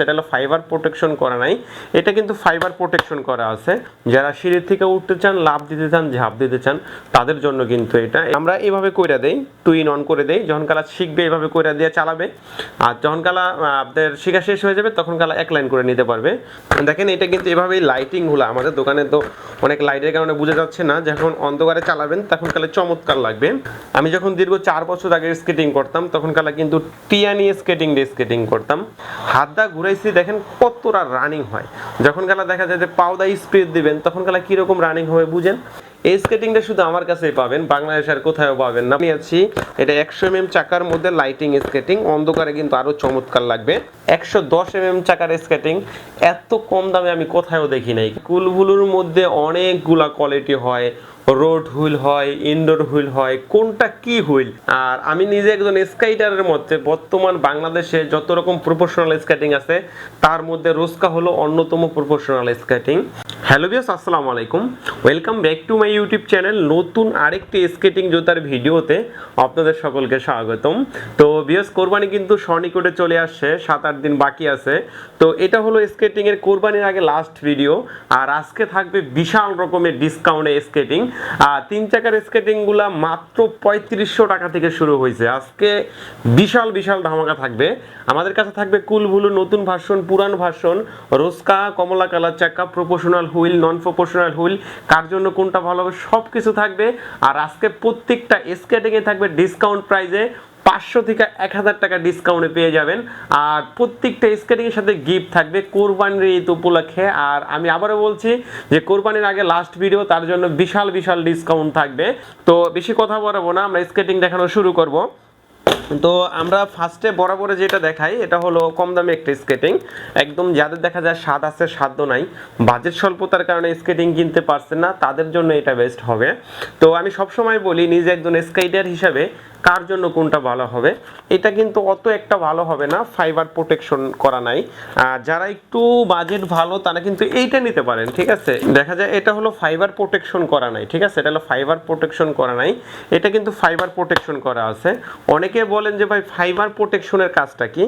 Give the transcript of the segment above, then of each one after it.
সেটা হলো fibre protection করা নাই। এটা কিন্তু ফাইবার প্রোটেকশন করা আছে। যারা সিঁড়ি থেকে উঠতে চান লাভ দিতে চান, ঝাঁপ দিতে চান, তাদের জন্য কিন্তু এটা। আমরা এইভাবে কইরা দেই টুই অন করে দেই। যখন কালা শিখবে এইভাবে কইরা দিয়ে চালাবে। আর যখন কালা আপনাদের শিখা শেষ হয়ে যাবে, তখন কালা এক লাইন করে নিতে পারবে। দেখেন, এটা কিন্তু এভাবেই লাইটিংগুলো আমাদের দোকানে তো অনেক লাইটের কারণে বোঝা যাচ্ছে না। যখন অন্ধকারে চালাবেন, তখন কালে চমৎকার লাগবে। আমি যখন দীর্ঘ চার বছর আগে স্কেটিং করতাম, তখন কালা কিন্তু টিয়া নিয়ে স্কেটিং দিয়ে স্কেটিং করতাম। হাত দা ঘুরাইছি, দেখেন কতটা রানিং হয়। যখন কালা দেখা যায় যে পাওদা স্পিড দিবেন, তখন কালা কীরকম রানিং হবে বুঝেন? এই স্কেটিংটা শুধু আমার কাছেই পাবেন, বাংলাদেশ আর কোথাও পাবেন না। আমি আছি, এটা একশো এম চাকার মধ্যে লাইটিং স্কেটিং অন্ধকারে কিন্তু আরও চমৎকার লাগবে। একশো দশ এম চাকার স্কেটিং এত কম দামে আমি কোথাও দেখি নাই। কুলবুলুর মধ্যে অনেকগুলা কোয়ালিটি হয় রোড হুইল হয় ইনডোর হুইল হয়, কোনটা কি হুইল আর আমি নিজে একজন স্কাইটারের মধ্যে বর্তমান বাংলাদেশে যত রকম প্রফেশনাল স্কেটিং আছে, তার মধ্যে রোস্কা হলো অন্যতম প্রফেশনাল স্কেটিং হ্যালো বিয়াস আসসালামু আলাইকুম। Welcome back to my YouTube channel নতুন আরেকটি স্কেটিং জোতার ভিডিওতে আপনাদের সকলকে স্বাগতম। তো বিয়াস কোরবানি কিন্তু সনিকটে চলে আসছে সাত আট দিন বাকি আছে। তো এটা হলো স্কেটিং এর কোরবানির আগে লাস্ট ভিডিও আর আজকে থাকবে বিশাল রকমের ডিসকাউন্টে স্কেটিং তিন চাকার স্কেটিংগুলা মাত্র পঁয়ত্রিশশো টাকা থেকে শুরু হয়েছে। আজকে বিশাল বিশাল ধামাকা থাকবে। আমাদের কাছে থাকবে কুল ভুলু নতুন ভার্সন পুরান ভার্সন রোস্কা, কমলা কালার চাকা proportional wheel non proportional wheel, কার জন্য কোনটা ভালো হবে সব কিছু থাকবে। আর আজকে প্রত্যেকটা স্কেটিংয়ে থাকবে ডিসকাউন্ট প্রাইজে পাঁচশো থেকে এক হাজার টাকা ডিসকাউন্টে পেয়ে যাবেন। আর প্রত্যেকটা স্কেটিংয়ের সাথে গিফট থাকবে কোরবানির ঈদ উপলক্ষে। আর আমি আবারও বলছি যে কোরবানির আগে লাস্ট ভিডিও তার জন্য বিশাল বিশাল ডিসকাউন্ট থাকবে। তো বেশি কথা বলব না, আমরা স্কেটিং দেখানো শুরু করব। তো আমরা ফার্স্টে বরাবরে যেটা দেখাই, এটা হলো কম দামে একটা স্কেটিং একদম যাদের দেখা যায় স্বাদ আছে সাধ্য নাই। বাজেট স্বল্পতার কারণে স্কেটিং কিনতে পারছেন না, তাদের জন্য এটা বেস্ট হবে। তো আমি সবসময় বলি, নিজে একজন স্কেটার হিসাবে কার জন্য কোনটা ভালো হবে? এটা কিন্তু অত একটা ভালো হবে না ফাইবার প্রোটেকশন করা নাই। যারা একটু বাজেট ভালো, তারা কিন্তু এইটা নিতে পারেন, ঠিক আছে? দেখা যায় এটা হলো ফাইবার প্রোটেকশন করা নাই, ঠিক আছে? এটা হলো ফাইবার প্রোটেকশন করা নাই। এটা কিন্তু ফাইবার প্রোটেকশন করা আছে। অনেকে বলেন যে ভাই ফাইবার প্রোটেকশনের কাজটা কি?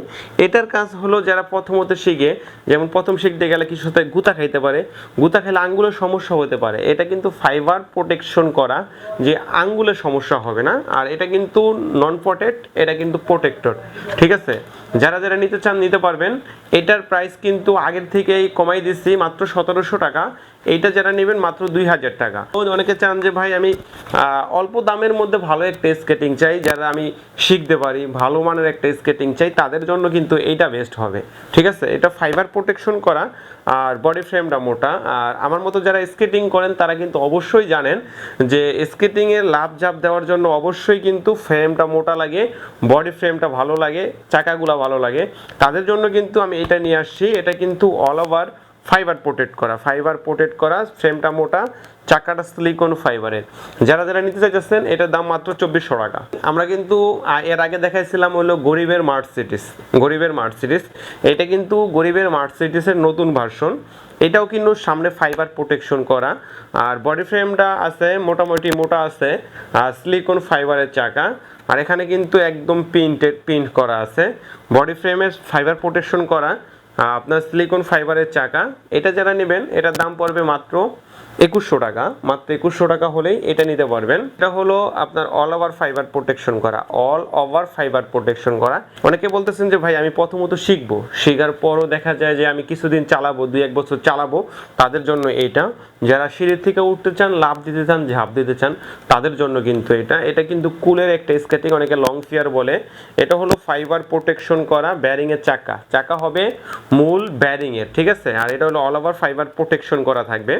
এটার কাজ হলো যারা প্রথমত শিখে, যেমন প্রথম শিখতে গেলে কিছু সাথে গুতা খাইতে পারে। গুতা খেলে আঙ্গুলের সমস্যা হতে পারে। এটা কিন্তু ফাইবার প্রোটেকশন করা যে আঙ্গুলের সমস্যা হবে না। আর এটা কিন্তু নন প্রোটেক্ট এটা কিন্তু প্রোটেক্টর ঠিক আছে? যারা যারা নিতে চান, নিতে পারবেন। এটার প্রাইস কিন্তু আগের থেকেই কমাই দিচ্ছি, মাত্র সতেরোশো টাকা। এইটা যারা নেবেন মাত্র দুই হাজার টাকা। তো অনেকে চান যে, ভাই, আমি অল্প দামের মধ্যে ভালো একটা স্কেটিং চাই, যারা আমি শিখতে পারি, ভালো মানের একটা স্কেটিং চাই, তাদের জন্য কিন্তু এইটা বেস্ট হবে। ঠিক আছে? এটা ফাইবার প্রোটেকশন করা, আর বডি ফ্রেমটা মোটা। আর আমার মতো যারা স্কেটিং করেন, তারা কিন্তু অবশ্যই জানেন যে স্কেটিং এর লাভ ঝাপ দেওয়ার জন্য অবশ্যই কিন্তু ফ্রেমটা মোটা লাগে বডি ফ্রেমটা ভালো লাগে, চাকাগুলো ভালো লাগে। তাদের জন্য কিন্তু আমি এটা নিয়ে আসছি। এটা কিন্তু অল ওভার ফাইবার প্রোটেক্ট করা, ফাইবার প্রোটেক্ট করা, ফ্রেমটা মোটা, চাকাটা সিলিকন ফাইবারের যারা যারা নিতে চাইতেছেন, এটার দাম মাত্র চব্বিশশো টাকা। আমরা কিন্তু এর আগে দেখাইছিলাম হলো গরিবের মার্সিডিস গরিবের মার্সিডিস এটা কিন্তু গরিবের মার্সিডিসের নতুন ভার্সন এটাও কিন্তু সামনে ফাইবার প্রোটেকশন করা। আর বডি ফ্রেমটা আছে, মোটামুটি মোটা আছে আর সিলিকন ফাইবারের চাকা। আর এখানে কিন্তু একদম প্রিন্টেড প্রিন্ট করা আছে। বডি ফ্রেমের ফাইবার প্রোটেকশন করা। আপনার সিলিকন ফাইবারের চাকা। এটা যারা নেবেন এটার দাম পড়বে মাত্র একুশশো টাকা, মাত্র একুশশো টাকা হলেই এটা নিতে পারবেন। এটা হলো আপনার অল ওভার ফাইবার প্রোটেকশন করা অল ওভার ফাইবার প্রোটেকশন করা। অনেকে বলতেছেন যে, ভাই, আমি প্রথমত শিখব। শেখার পরও দেখা যায় যে, আমি কিছুদিন চালাবো, দুই এক বছর চালাবো। তাদের জন্য এইটা যারা সিঁড়ির থেকে উঠতে চান লাভ দিতে চান, ঝাঁপ দিতে চান, তাদের জন্য কিন্তু এটা। এটা কিন্তু কুলের একটা স্কেটিং অনেকে লং ফিয়ার বলে। এটা হলো ফাইবার প্রোটেকশন করা ব্যারিং এর চাকা। চাকা হবে মূল ব্যারিং এর, ঠিক আছে? আর এটা হলো অল ওভার ফাইবার প্রোটেকশন করা থাকবে।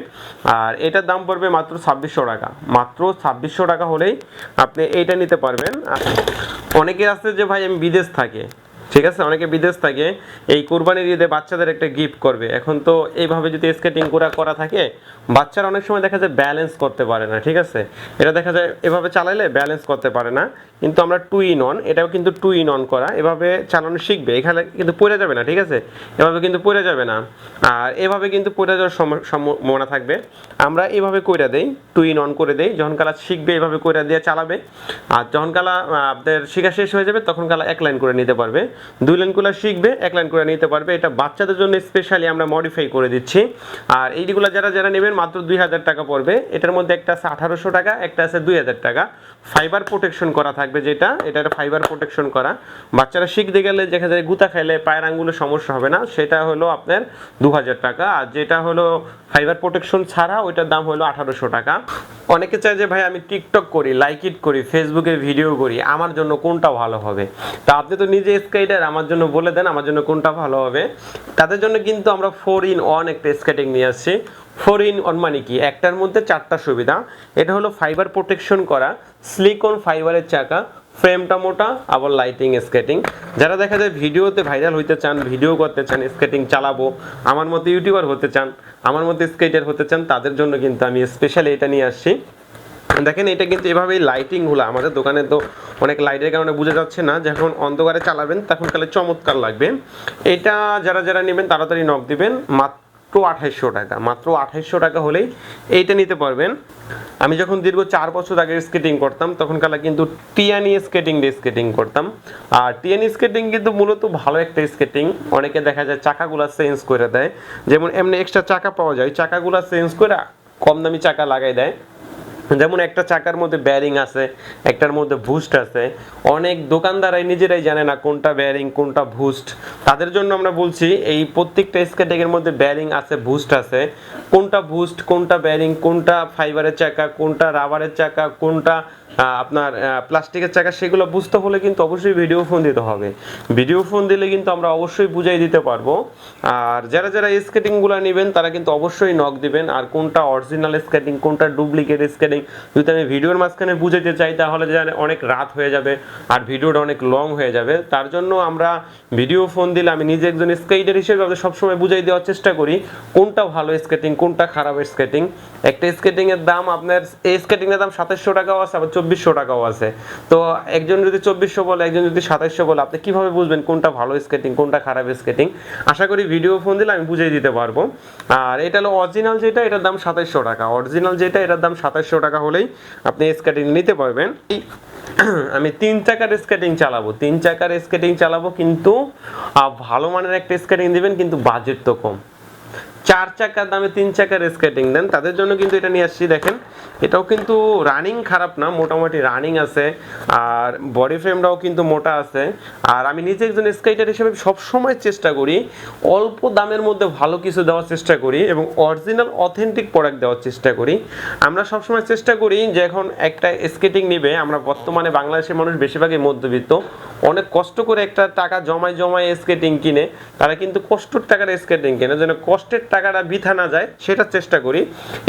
আর এটার দাম পড়বে মাত্র ছাব্বিশশো টাকা। মাত্র ছাব্বিশশো টাকা হলেই আপনি এইটা নিতে পারবেন। আর অনেকে আছে যে ভাই আমি বিদেশ থাকে। ঠিক আছে? অনেকে বিদেশ থাকে, এই কোরবানির ঈদে বাচ্চাদের একটা গিফট করবে। এখন তো এইভাবে যদি স্কেটিং করা করা থাকে, বাচ্চারা অনেক সময় দেখা যায় ব্যালেন্স করতে পারে না, ঠিক আছে? এটা দেখা যায় এভাবে চালাইলে ব্যালেন্স করতে পারে না। কিন্তু আমরা টু ইন অন এটাও কিন্তু টু ইন অন করা। এভাবে চালানো শিখবে। এখানে কিন্তু পড়ে যাবে না, ঠিক আছে? এভাবে কিন্তু পড়ে যাবে না। আর এভাবে কিন্তু পড়ে যাওয়ার সম- সম্ভাবনা থাকবে। আমরা এভাবে কইরা দেই টু ইন অন করে দেই। যখন কালা শিখবে, এভাবে কইরা দিয়ে চালাবে। আর যখন কালা আপনাদের শেখা শেষ হয়ে যাবে, তখন কালা এক লাইন করে নিতে পারবে। দুই লাইন কুলার শিখবে, এক লাইন করে নিতে পারবে। এটা বাচ্চাদের জন্য স্পেশালি আমরা মডিফাই করে দিচ্ছি। আর এইগুলো যারা যারা নেবেন মাত্র দুই হাজার টাকা পড়বে। এটার মধ্যে একটা আছে আঠারোশো টাকা, একটা আছে দুই হাজার টাকা। ফাইবার প্রোটেকশন করা থাকবে যেটা এটা একটা ফাইবার প্রোটেকশন করা। বাচ্চারা শিখতে গেলে দেখা যায় গুতা খাইলে পায়ের আঙ্গুলে সমস্যা হবে না, সেটা হলো আপনার দু হাজার টাকা। আর যেটা হলো ফাইবার প্রোটেকশন ছাড়া, ওইটার দাম হলো আঠারোশো টাকা। অনেকে চায় যে, ভাই, আমি টিকটক করি, লাইক ইট করি, ফেসবুকে ভিডিও করি, আমার জন্য কোনটা ভালো হবে? তা আপনি তো নিজে স্কেটার, আমার জন্য বলে দেন, আমার জন্য কোনটা ভালো হবে। তাদের জন্য কিন্তু আমরা ফোর ইন ওয়ান একটা স্কেটিং নিয়ে আসছি। ফোর ইন ওয়ান মানে কি? একটার মধ্যে চারটা সুবিধা। এটা হলো ফাইবার প্রোটেকশন করা স্লিকন ফাইবারের চাকা ফ্রেমটা মোটা, আবার লাইটিং স্কেটিং যারা দেখা যায় ভিডিওতে ভাইরাল হইতে চান, ভিডিও করতে চান স্কেটিং চালাবো, আমার মতো ইউটিউবার হতে চান, আমার মতো স্কেটার হতে চান, তাদের জন্য কিন্তু আমি স্পেশালি এটা নিয়ে আসছি। দেখেন, এটা কিন্তু এভাবেই লাইটিং হলো আমাদের দোকানে তো অনেক লাইটের কারণে বোঝা যাচ্ছে না, যখন অন্ধকারে চালাবেন, তখন তাহলে চমৎকার লাগবে। এটা যারা যারা নেবেন, তাড়াতাড়ি নক দিবেন, মাত্র আঠাইশশো টাকা, মাত্র আঠাইশশো টাকা হলেই এইটা নিতে পারবেন। আমি যখন দীর্ঘ চার বছর আগে স্কেটিং করতাম তখন কালা কিন্তু টিয়ানি স্কেটিং দিয়ে স্কেটিং করতাম। আর টিয়ানি স্কেটিং কিন্তু মূলত ভালো একটা স্কেটিং অনেকে দেখা যায় চাকাগুলা চেঞ্জ করে দেয়। যেমন এমনি এক্সট্রা চাকা পাওয়া যায়, চাকাগুলা চেঞ্জ করে কম দামি চাকা লাগাই দেয়। যেমন একটা চাকার মধ্যে ব্যারিং আছে, একটার মধ্যে বুস্ট আছে, অনেক দোকানদারাই নিজেরাই জানে না কোনটা ব্যারিং কোনটা বুস্ট তাদের জন্য আমরা বলছি, এই প্রত্যেকটা স্কেটিংয়ের মধ্যে ব্যারিং আছে বুস্ট আছে। কোনটা বুস্ট কোনটা ব্যারিং কোনটা ফাইবারের চাকা, কোনটা রাবারের চাকা, কোনটা আপনার প্লাস্টিকের চাকা, সেগুলো বুঝতে হলে কিন্তু অবশ্যই ভিডিও ফোন দিতে হবে। ভিডিও ফোন দিলে কিন্তু আমরা অবশ্যই বুঝাই দিতে পারব। আর যারা যারা স্কেটিংগুলো নেবেন, তারা কিন্তু অবশ্যই নক দিবেন। আর কোনটা অরিজিনাল স্কেটিং কোনটা ডুপ্লিকেট স্কেটিং যদি আমি ভিডিওর মাঝখানে বুঝাতে চাই, তাহলে অনেক রাত হয়ে যাবে আর ভিডিওটা অনেক লং হয়ে যাবে। তার জন্য আমরা ভিডিও ফোন দিলে আমি নিজে একজন স্কেটার হিসেবে আপনাদের সবসময় বুঝাই দেওয়ার চেষ্টা করি, কোনটা ভালো স্কেটিং কোনটা খারাপ স্কেটিং একটা স্কেটিং এর দাম আপনার, এই স্কেটিং এর দাম সাতাশশো টাকাও আছে, আবার চব্বিশশো টাকাও আছে। তো একজন যদি চব্বিশশো বলে, একজন যদি সাতাশশো বলে, আপনি কীভাবে বুঝবেন কোনটা ভালো স্কেটিং কোনটা খারাপ স্কেটিং আশা করি ভিডিও ফোন দিলে আমি বুঝিয়ে দিতে পারব। আর এটা হলো অরিজিনাল যেটা, এটার দাম সাতাশশো টাকা। অরিজিনাল যেটা, এটার দাম সাতাশশো টাকা। হলেই আপনি স্কেটিং নিতে পারবেন। আমি তিন চাকার স্কেটিং চালাবো, তিন চাকার স্কেটিং চালাবো কিন্তু ভালো মানের একটা স্কেটিং দেবেন কিন্তু বাজেট তো কম। চার চাকার দামে তিন চাকার স্কেটিং দেন, তাদের জন্য কিন্তু এটা নিয়ে আসছি, দেখেন। এটাও কিন্তু রানিং খারাপ না, মোটামুটি রানিং আছে। আর বডি ফ্রেমটাও কিন্তু মোটা আছে। আর আমি নিজে একজন স্কেটার হিসেবে সবসময় চেষ্টা করি অল্প দামের মধ্যে ভালো কিছু দেওয়ার চেষ্টা করি এবং অরিজিনাল অথেন্টিক প্রোডাক্ট দেওয়ার চেষ্টা করি। আমরা সবসময় চেষ্টা করি যে এখন একটা স্কেটিং নিবে। আমরা বর্তমানে বাংলাদেশের মানুষ বেশিরভাগই মধ্যবিত্ত। অনেক কষ্ট করে একটা টাকা জমায় জমায় স্কেটিং কিনে, তারা কিন্তু কষ্টর টাকার স্কেটিং কেনে। যেন কষ্টের টাকাটা বৃথা না যায়, সেটা চেষ্টা করি।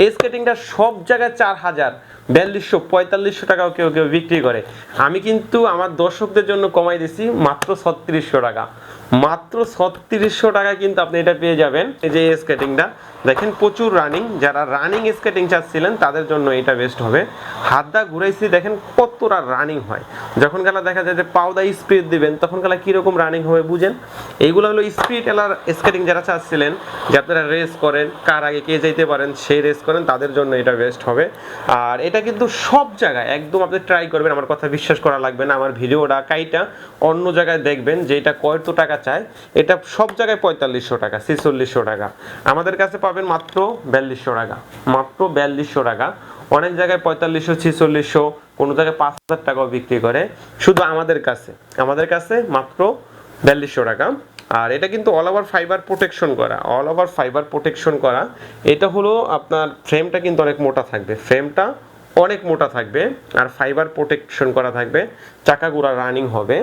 এই স্কেটিংটা সব জায়গায় চার হাজার। বিয়াল্লিশশো পঁয়তাল্লিশশো টাকাও কেউ কেউ বিক্রি করে। আমি কিন্তু আমার দর্শকদের জন্য কমাই দিছি মাত্র ছত্রিশশো টাকা। মাত্র ছত্রিশশো টাকা কিন্তু আপনি এটা পেয়ে যাবেন। এই যে স্কেটিংটা দেখেন প্রচুর রানিং যারা রানিং স্কেটিং চাচ্ছিলেন, তাদের জন্য এটা বেস্ট হবে। হাত দা ঘুরাইছি, দেখেন কতটা রানিং হয়। যখন গেলা দেখা যায় যে পাউদা স্পিড দিবেন, তখন গেলা কীরকম রানিং হবে বুঝেন? এইগুলো হলো স্পিড এলার স্কেটিং যারা চাচ্ছিলেন যে আপনারা রেস করেন, কার আগে কে যেতে পারেন সেই রেস করেন, তাদের জন্য এটা বেস্ট হবে। আর এটা কিন্তু সব জায়গায় একদম আপনি ট্রাই করবেন, আমার কথা বিশ্বাস করা লাগবে না, আমার ভিডিওটা, কাইটা অন্য জায়গায় দেখবেন যে এটা কত টাকা চায়। এটা সব জায়গায় পঁয়তাল্লিশশো টাকা, ছেচল্লিশশো টাকা। আমাদের কাছে পাবেন মাত্র বিয়াল্লিশশো টাকা, মাত্র বিয়াল্লিশশো টাকা। অনেক জায়গায় পঁয়তাল্লিশশো, ছেচল্লিশশো, কোনো জায়গায় পাঁচ হাজার টাকাও বিক্রি করে। শুধু আমাদের কাছে আমাদের কাছে মাত্র বিয়াল্লিশশো টাকা। আর এটা কিন্তু অল ওভার ফাইবার প্রোটেকশন করা অল ওভার ফাইবার প্রোটেকশন করা। এটা হলো আপনার ফ্রেমটা কিন্তু অনেক মোটা থাকবে। ফ্রেমটা অনেক মোটা থাকবে আর ফাইবার প্রোটেকশন করা থাকবে। চাকাগুড়া রানিং হবে।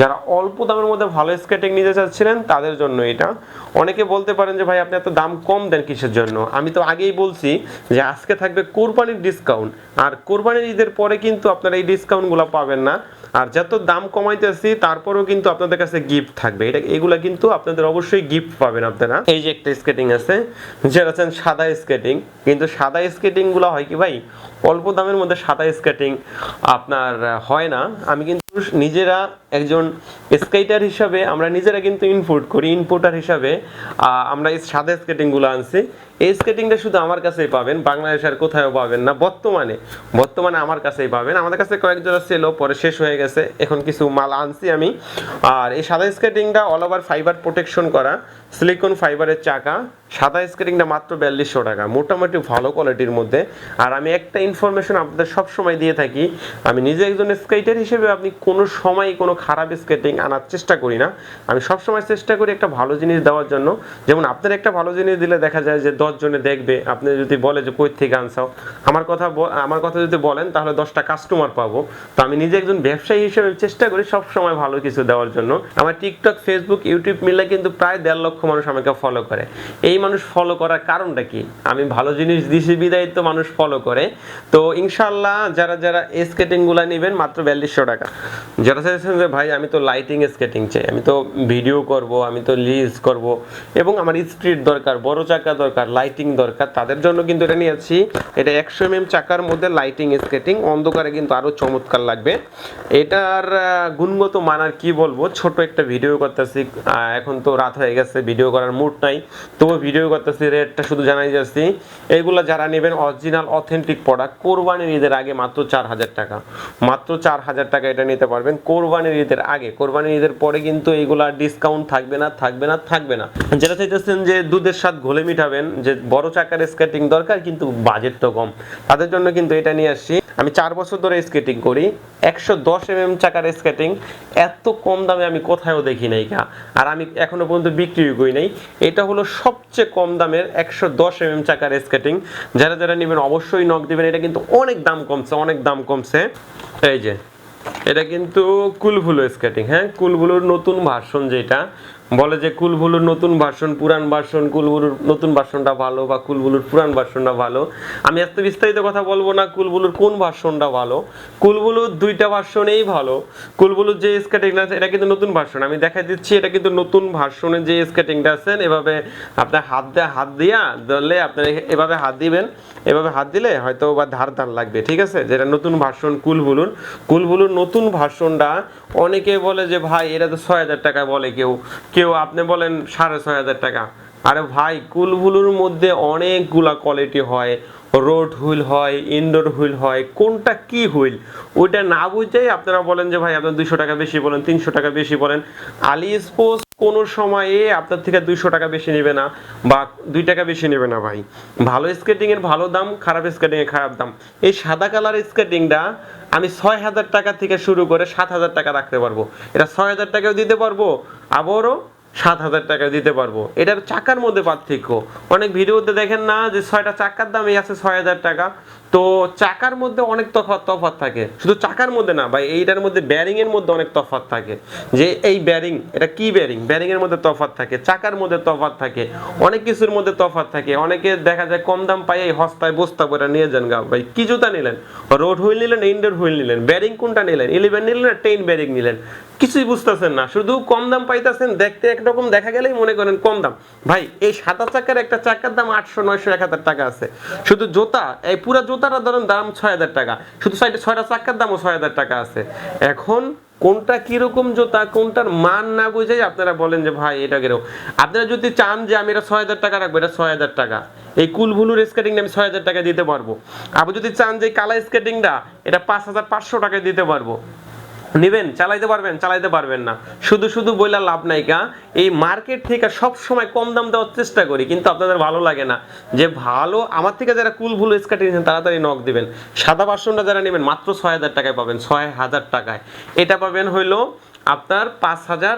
যারা অল্প দামের মধ্যে ভালো স্কেটিং নিতে চাচ্ছিলেন, তাদের জন্য এটা। অনেকে বলতে পারেন যে, ভাই, আপনি এত দাম কম দেন কিসের জন্য? আমি তো আগেই বলছি যে, আজকে থাকবে কোরবানির ডিসকাউন্ট আর কোরবানির ঈদের পরে কিন্তু আপনারা এই ডিসকাউন্টগুলো পাবেন না। আর যত দাম কমাইতেছি, তারপরেও কিন্তু আপনাদের কাছে গিফট থাকবে। এটা, এগুলা কিন্তু আপনাদের অবশ্যই গিফট পাবেন আপনারা। এই যে একটা স্কেটিং আছে যেটা আছেন সাদা স্কেটিং কিন্তু সাদা স্কেটিংগুলো হয় কি, ভাই? অল্প দামের মধ্যে সাদা স্কেটিং আপনার হয় না। আমি নিজেরা একজন স্কেটার হিসাবে আমরা নিজেরা কিন্তু ইনপুট করি ইনপুটার হিসাবে। আমরা এই সাদা স্কেটিংগুলো আনছি। এই স্কেটিংটা শুধু আমার কাছেই পাবেন, বাংলাদেশ আর কোথাও পাবেন না। বর্তমানে বর্তমানে আমার কাছেই পাবেন। আমাদের কাছে কয়েক জোড়া ছিল, পরে শেষ হয়ে গেছে। এখন কিছু মাল আনছি আমি। আর এই সাদা স্কেটিংটা অল ওভার ফাইবার প্রোটেকশন করা সিলিকন ফাইবারের চাকা। সাদা স্কেটিংটা মাত্র বিয়াল্লিশশো টাকা, মোটামুটি ভালো কোয়ালিটির মধ্যে। আর আমি একটা ইনফরমেশন আপনাদের সব সময় দিয়ে থাকি, আমি নিজে একজন স্কেটার হিসেবে আপনি কোনো সময় কোনো খারাপ স্কেটিং আনার চেষ্টা করি না। আমি সব সময় চেষ্টা করি একটা ভালো জিনিস দেওয়ার জন্য। যেমন আপনার একটা ভালো জিনিস দিলে দেখা যায় যে দশ জনে দেখবে, আপনি যদি বলে যে কই থেকে আনসাও আমার কথা আমার কথা যদি বলেন, তাহলে দশটা কাস্টমার পাবো। তো আমি নিজে একজন ব্যবসায়ী হিসেবে চেষ্টা করি সব সময় ভালো কিছু দেওয়ার জন্য। আমার টিকটক ফেসবুক ইউটিউব মিলে কিন্তু প্রায় দেড় লক্ষ মানুষ আমাকে ফলো করে। এই মানুষ ফলো করার কারণটা কি? আমি ভালো জিনিস দিছি, বিদায় তো মানুষ ফলো করে। তো ইনশাল্লাহ যারা যারা স্কেটিংগুলা নেবেন, মাত্র বিয়াল্লিশশো টাকা। যারা চাইছেন যে ভাই, আমি তো লাইটিং স্কেটিং চাই। আমি তো ভিডিও করব, আমি তো লিজ করব এবং আমার স্ট্রিট দরকার, বড় চাকা দরকার লাইটিং দরকার। তাদের জন্য কিন্তু এটা নিয়েছি। এটা একশো এম চাকার মধ্যে লাইটিং স্কেটিং অন্ধকারে কিন্তু আরও চমৎকার লাগবে। এটার গুণগত মান আর কি বলব? ছোট একটা ভিডিও করতেছি। এখন তো রাত হয়ে গেছে ভিডিও করার মুড নাই। তবু ভিডিও করতেছি রেটটা শুধু জানাই যাচ্ছি। এইগুলো যারা নেবেন অরিজিনাল অথেন্টিক প্রোডাক্ট কোরবানির ঈদের আগে মাত্র চার হাজার টাকা। মাত্র চার হাজার টাকা এটা নিতে পারবেন। কোরবানির ঈদের আগে, কোরবানির ঈদের পরে কিন্তু এইগুলা ডিসকাউন্ট থাকবে না থাকবে না থাকবে না। যেটা চাইতেছেন যে দুধের স্বাদ ঘোলে মিটাবেন যে বড় চাকার স্কেটিং দরকার, কিন্তু বাজেট তো কম। তাদের জন্য কিন্তু এটা নিয়ে আসছি। আমি চার বছর ধরে স্কেটিং করি, একশো দশ এম এম চাকার স্কেটিং এত কম দামে আমি কোথাও দেখি নাই কা আর আমি এখনও পর্যন্ত বিক্রি করি নাই। এটা হলো সবচেয়ে কম দামের একশো দশ এম এম চাকার স্কেটিং যারা যারা নেবেন অবশ্যই নক দিবেন, এটা কিন্তু অনেক দাম কমছে, অনেক দাম কমছে। এই যে এটা কিন্তু কুলভুলো স্কেটিং হ্যাঁ? কুলভুলোর নতুন ভার্সন যেটা বলে যে কুলভুলুর নতুন ভার্সন পুরান ভার্সন কুলভুলুর নতুন ভার্সনটা ভালো বা কুলভুলুর পুরান ভার্সনটা ভালো? আমি এত বিস্তারিত কথা বলব না কুলভুলুর কোন ভার্সনটা ভালো। কুলভুলুর দুইটা ভার্সনেই ভালো। কুলভুলুর যে স্কেটিংটা আছে, এটা কিন্তু নতুন ভার্সন আমি দেখাই দিচ্ছি, এটা কিন্তু নতুন ভার্সনের যে স্কেটিংটা আছেন, এভাবে আপনার হাত দিয়ে, হাত দিয়া ধরলে আপনার এভাবে হাত দিবেন। এভাবে হাত দিলে হয়তো বা ধার ধার লাগবে, ঠিক আছে? যেটা নতুন ভার্সন কুলভুলুর কুলভুলুর নতুন ভার্সনটা অনেকে বলে যে, ভাই এটা তো ছয় হাজার টাকা বলে কেউ। কেউ আপনি বলেন সাড়ে ছয় হাজার টাকা। আরে ভাই কুলভুলুর মধ্যে অনেকগুলা কোয়ালিটি হয় রোড হুইল হয় ইনডোর হুইল হয়, কোনটা কি হুইল ওইটা না বুঝেই আপনারা বলেন যে, ভাই, আপনার দুইশো টাকা বেশি বলেন, তিনশো টাকা বেশি বলেন। আলি স্পোর্টস কোনো সময়ে আপনার থেকে দুইশো টাকা বেশি নেবে না বা দুই টাকা বেশি নেবে না, ভাই। ভালো স্কেটিং এর ভালো দাম, খারাপ স্কেটিং এর খারাপ দাম। এই সাদা কালার স্কেটিংটা আমি ছয় হাজার টাকা থেকে শুরু করে সাত হাজার টাকা রাখতে পারব। এটা ছয় হাজার টাকাও দিতে পারব, আবারও সাত হাজার টাকা দিতে পারব। এটার চাকার মধ্যে পার্থক্য। অনেক ভিডিওতে দেখেন না যে ছয়টা চাকার দামই আছে ছয় হাজার টাকা। তো চাকার মধ্যে অনেক তফাৎ তফাৎ থাকে। শুধু চাকার মধ্যে না বা এইটার মধ্যে ব্যারিং এর মধ্যে অনেক তফাৎ থাকে। যে এই ব্যারিং এটা কি ব্যারিং ব্যারিং এর মধ্যে তফাৎ থাকে, চাকার মধ্যে তফাৎ থাকে, অনেক কিছুর মধ্যে তফাৎ থাকে। অনেকে দেখা যায় কম দাম পাই এই হস্তায় বস্তা করে নিয়ে যান গা। ভাই, কি জুতা নিলেন? রোড হুইল নিলেন ইনডোর হুইল নিলেন? ব্যারিং কোনটা নিলেন? ইলেভেন নিলেন টেন ব্যারিং নিলেন? কিছুই বুঝতেছেন না। শুধু কম দাম পাইতেছেন, দেখতে একরকম দেখা গেলেই মনে করেন কম দাম। ভাই, এই সাদা চাকার একটা চাকার দাম আটশো, নয়শো, এক হাজার টাকা আছে। শুধু জুতা, এই পুরো জুতাটা ধরেন দাম ছয় হাজার টাকা। শুধু সাইডে ছয়টা চাকার দামও ছয় হাজার টাকা আছে। এখন কোনটা কীরকম জুতা, কোনটার মান না বুঝেই আপনারা বলেন যে, ভাই, এটা কীরকম? আপনারা যদি চান যে, আমি এটা ছয় হাজার টাকা রাখব, এটা ছয় হাজার টাকা। এই কুলভুলুর স্কেটিং আমি ছয় হাজার টাকা দিতে পারব। আবার যদি চান যে কালা স্কেটিংটা এটা পাঁচ হাজার পাঁচশো টাকায় দিতে পারব। নিবেন, চালাইতে পারবেন চালাইতে পারবেন না। শুধু শুধু বইলা লাভ নাই কা এই মার্কেট থেকে সব সময় কম দাম দেওয়ার চেষ্টা করি, কিন্তু আপনাদের ভালো লাগে না। যে ভালো, আমার থেকে যারা কুল ভুল স্কার্ট নিয়েছেন তাড়াতাড়ি নক দিবেন। সাদা বাসনটা যারা নেবেন, মাত্র ছয় হাজার টাকায় পাবেন, ছয় হাজার টাকায়। এটা পাবেন হইল আপনার পাঁচ হাজার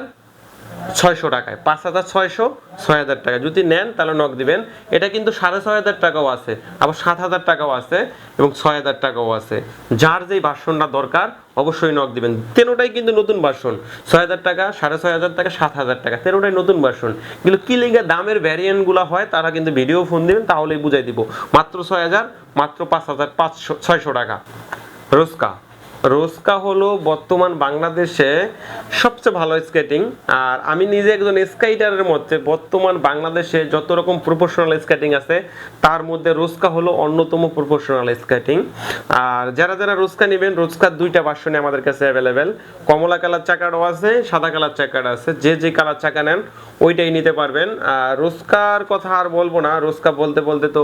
ছয়শো টাকায়। পাঁচ হাজার ছয়শো, ছয় হাজার টাকা। যদি নেন, তাহলে নক দিবেন। এটা কিন্তু সাড়ে ছয় হাজার টাকাও আছে, আবার সাত হাজার টাকাও আছে এবং ছয় হাজার টাকাও আছে। যার যেই ভার্সনটা দরকার, অবশ্যই নক দিবেন। তেরোটাই কিন্তু নতুন ভার্সন ছয় হাজার টাকা, সাড়ে ছয় হাজার টাকা, সাত হাজার টাকা। তেরোটাই নতুন ভার্সন কিন্তু কি লিগে দামের ভ্যারিয়েন্টগুলো হয়, তারা কিন্তু ভিডিও ফোন দিবেন, তাহলেই বুঝাই দিব। মাত্র ছয় হাজার, মাত্র পাঁচ হাজার পাঁচশো, ছয়শো টাকা। রোজকা। রোস্কা হলো বর্তমান বাংলাদেশে সবচেয়ে ভালো স্কেটিং। আর আমি নিজে একজন স্কেটারের মধ্যে বর্তমান বাংলাদেশে যত রকম প্রফেশনাল স্কেটিং আছে, তার মধ্যে রোস্কা হলো অন্যতম প্রফেশনাল স্কেটিং আর যারা যারা রোস্কা নেবেন, রোস্কার দুইটা ভার্সনে আমাদের কাছে অ্যাভেলেবেল কমলা কালার চাকাটাও আছে, সাদা কালার চাকার আছে। যে যে কালার চাকা নেন, ওইটাই নিতে পারবেন। আর রোস্কার কথা আর বলব না, রোস্কা বলতে বলতে তো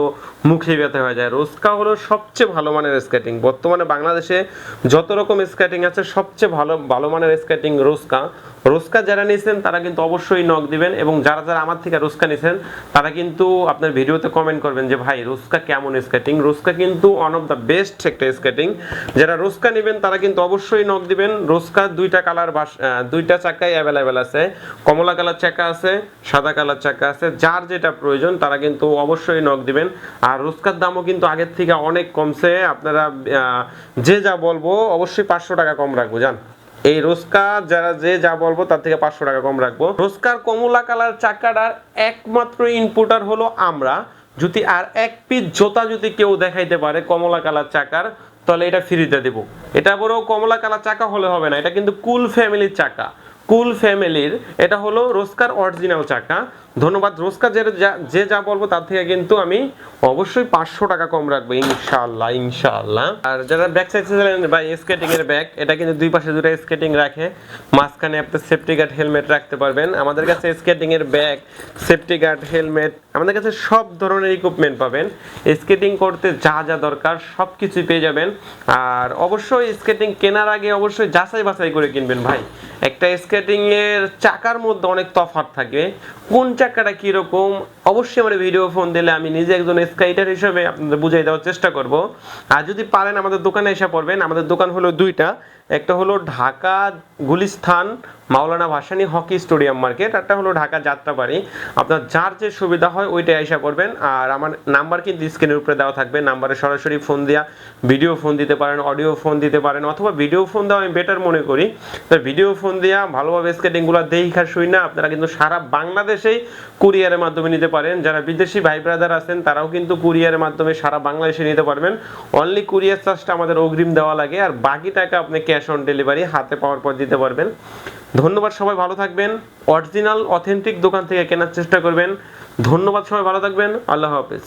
মুখে ব্যথা হয়ে যায়। রোস্কা হলো সবচেয়ে ভালো মানের স্কেটিং বর্তমানে বাংলাদেশে যত রকম স্কেটিং আছে? সবচেয়ে ভালো ভালো মানের স্কেটিং রোস্কা। রোস্কা যারা নিয়েছেন তারা কিন্তু অবশ্যই নক দিবেন এবং যারা যারা আমার থেকে রোস্কা নিয়েছেন তারা কিন্তু আপনার ভিডিওতে কমেন্ট করবেন যে, ভাই, রোস্কা কেমন স্কেটিং রোস্কা কিন্তু ওয়ান অফ দ্য বেস্ট একটা স্কেটিং যারা রোস্কা নেবেন, তারা কিন্তু অবশ্যই নক দিবেন। রোস্কা দুইটা কালার দুইটা চাকাই অ্যাভেলেবেল আছে। কমলা কালার চাকা আছে, সাদা কালার চাকা আছে, যার যেটা প্রয়োজন, তারা কিন্তু অবশ্যই নক দিবেন। আর রোস্কার দামও কিন্তু আগের থেকে অনেক কমছে। আপনারা যে যা বলব অবশ্যই পাঁচশো টাকা কম রাখব, জান। এই রোস্কা যারা যে যা বলব তার থেকে পাঁচশো টাকা কম রাখব। রোস্কার কমলা কালার চাকাটার একমাত্র ইনপুটার হলো আমরা। যদি আর এক পিস জোতা যদি কেউ দেখাইতে পারে কমলা কালার চাকার, তাহলে এটা ফ্রিতে দেবো। এটা বড় কমলা কালার চাকা হলে হবে না, এটা কিন্তু কুল ফ্যামিলির চাকা। কুল ফ্যামিলির এটা হলো রোস্কার অরিজিনাল চাকা। ধন্যবাদ রোস্কার যে যা- যে বলব তার থেকে কিন্তু আমি অবশ্যই পাঁচশো টাকা কম রাখব, ইনশাআল্লাহ ইনশাআল্লাহ। আর যারা ব্যাক সাইড বা স্কেটিং এর ব্যাগ এটা কিন্তু দুই পাশে দুটো স্কেটিং রাখে। মাঝখানে আপনার সেফটি গার্ড হেলমেট রাখতে পারবেন। আমাদের কাছে স্কেটিং এর ব্যাগ সেফটি গার্ড হেলমেট আমাদের কাছে সব ধরনের ইকুইপমেন্ট পাবেন। স্কেটিং করতে যা যা দরকার, সব কিছুই পেয়ে যাবেন। আর অবশ্যই স্কেটিং কেনার আগে অবশ্যই যাচাই বাছাই করে কিনবেন, ভাই। একটা স্কেটিং এর চাকার মধ্যে অনেক তফাৎ থাকে। কোন চাকাটা কীরকম অবশ্যই আমার ভিডিও ফোন দিলে আমি নিজে একজন স্কাইটার হিসেবে আপনাদের বুঝিয়ে দেওয়ার চেষ্টা করব। আর যদি পারেন আমাদের দোকানে এসে পড়বেন, আমাদের দোকান হলো দুইটা। একটা হলো Dhaka Gulistan Maulana Bhasani hockey stadium market একটা হলো ঢাকা যাত্রাবাড়ি। আপনার যার যে সুবিধা হয় ওইটাই আইসা করবেন আর আমার নাম্বার কিন্তু স্ক্রিনের উপরে দেওয়া থাকবে। নাম্বারে সরাসরি ফোন দিয়া ভিডিও ফোন দিতে পারেন অডিও ফোন দিতে পারেন, অথবা ভিডিও ফোন দেওয়া আমি বেটার মনে করি। তো ভিডিও ফোন দিয়া ভালোভাবে স্কেটিংগুলো দেখা শুই না, আপনারা কিন্তু সারা বাংলাদেশেই কুরিয়ারের মাধ্যমে নিতে পারেন, যারা বিদেশি ভাই ব্রাদার আছেন, তারাও কিন্তু কুরিয়ারের মাধ্যমে সারা বাংলাদেশে নিতে পারবেন। অনলি কুরিয়ার চার্জটা আমাদের অগ্রিম দেওয়া লাগে, আর বাকি টাকা আপনি ক্যাশ অন ডেলিভারি হাতে পাওয়ার পর দিতে পারবেন। ধন্যবাদ সবাই, ভালো থাকবেন। অরিজিনাল অথেন্টিক দোকান থেকে কেনার চেষ্টা করবেন। ধন্যবাদ সবাই, ভালো থাকবেন। আল্লাহ হাফেজ।